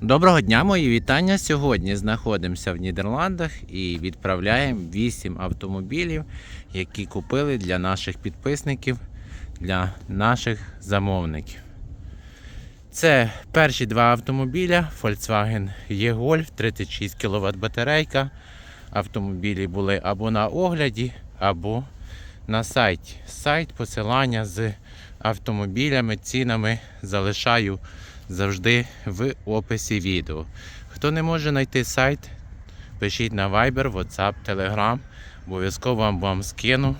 Доброго дня, мої вітання. Сьогодні знаходимося в Нідерландах і відправляємо 8 автомобілів, які купили для наших підписників, для наших замовників. Це перші два автомобіля Volkswagen E-Golf 36 кВт батарейка. Автомобілі були або на огляді, або на сайті. Сайт, посилання з автомобілями, цінами залишаю завжди в описі відео. Хто не може знайти сайт, пишіть на Viber, WhatsApp, Telegram. Обов'язково вам, вам скину.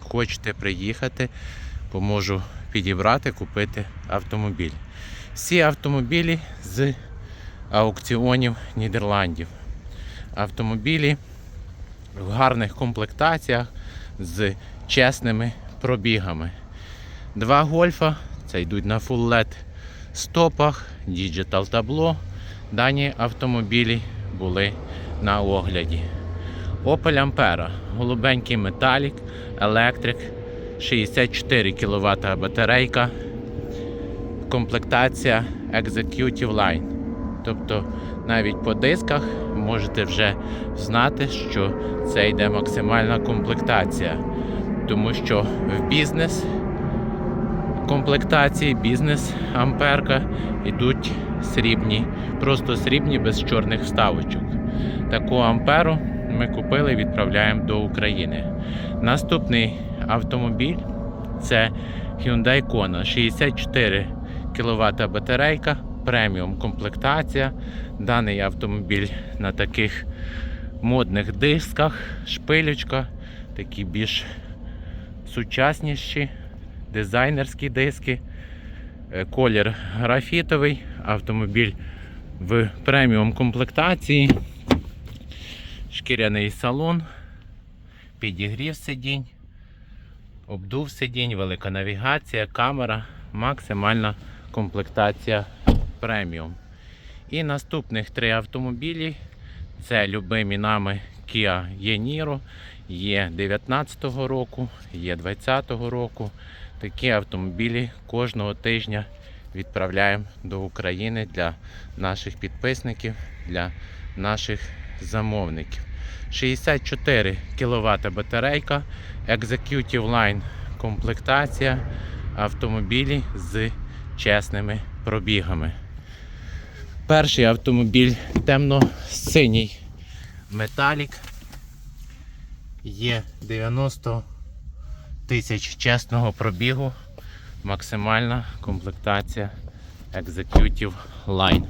Хочете приїхати, поможу підібрати, купити автомобіль. Всі автомобілі з аукціонів Нідерландів. Автомобілі в гарних комплектаціях з чесними пробігами. Два гольфа, це йдуть на LED стопах, діджитал табло. Дані автомобілі були на огляді. Opel Ampera, голубенький металік, електрик, 64 кВт батарейка, комплектація Executive Line. Тобто навіть по дисках можете вже знати, що це йде максимальна комплектація. Тому що в бізнес комплектації бізнес амперка йдуть срібні, просто срібні без чорних вставочок. Таку амперу ми купили і відправляємо до України. Наступний автомобіль це Hyundai Kona 64 кВт батарейка, преміум комплектація. Даний автомобіль на таких модних дисках, шпилючка, такі більш сучасніші дизайнерські диски, е, колір графітовий, автомобіль в преміум комплектації, шкіряний салон, підігрів сидінь, обдув сидінь, велика навігація, камера, максимальна комплектація преміум. І наступних три автомобілі це любимі нами Kia e-Niro, є 19-го року, є 20-го року. Такі автомобілі кожного тижня відправляємо до України для наших підписників, для наших замовників. 64 кВт батарейка, Executive Line комплектація, автомобілі з чесними пробігами. Перший автомобіль темно-синій металік. Є 90 тисяч чесного пробігу, максимальна комплектація Executive Line.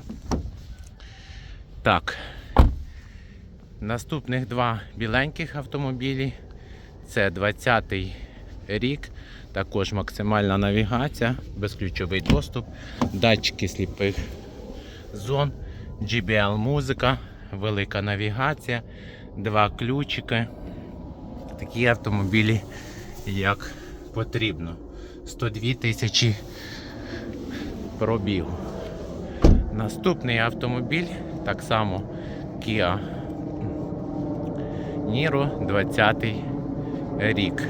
Так. Наступних два біленьких автомобілі. Це 20-й рік, також максимальна навігація, безключовий доступ, датчики сліпих зон, GBL музика, велика навігація, два ключики. Такі автомобілі як потрібно. 102 тисячі пробігу. Наступний автомобіль, так само Kia Niro 20 рік.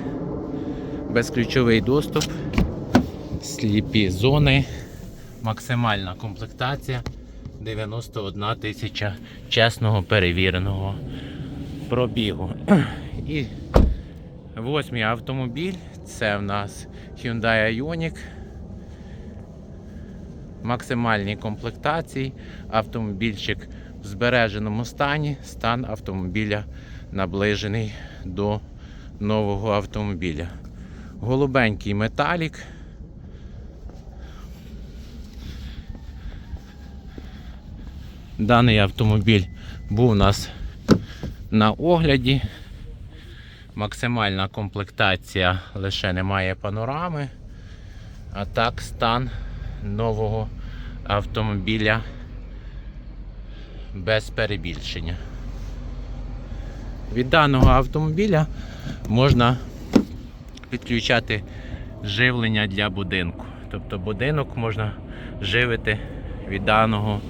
Безключовий доступ, сліпі зони, максимальна комплектація, 91 тисяча чесного перевіреного пробігу. І Восьмий автомобіль це в нас Hyundai Ioniq. Максимальні комплектації. Автомобільчик в збереженому стані. Стан автомобіля наближений до нового автомобіля. Голубенький металік. Даний автомобіль був у нас на огляді. Максимальна комплектація лише немає панорами. А так стан нового автомобіля без перебільшення. Від даного автомобіля можна підключати живлення для будинку. Тобто будинок можна живити від даного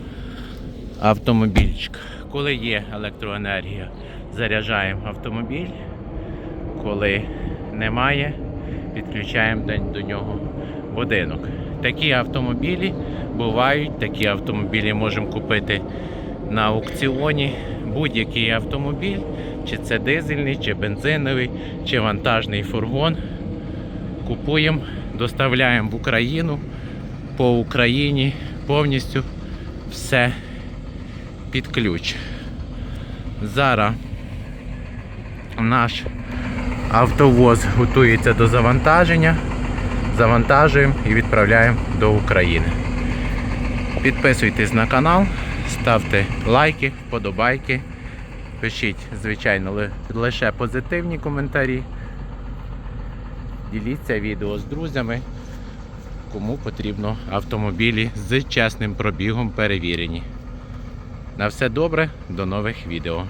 автомобільчика. Коли є електроенергія, заряджаємо автомобіль. Коли немає, підключаємо до- нього будинок. такі автомобілі бувають, такі автомобілі можемо купити на аукціоні. Будь-який автомобіль, чи це дизельний, чи бензиновий, чи вантажний фургон. Купуємо, доставляємо в Україну по Україні повністю все під ключ. Зараз наш автовоз готується до завантаження. Завантажуємо і відправляємо до України. Підписуйтесь на канал, ставте лайки, вподобайки. Пишіть, звичайно, лише позитивні коментарі. Діліться відео з друзями, кому потрібно автомобілі з чесним пробігом перевірені. На все добре, до нових відео.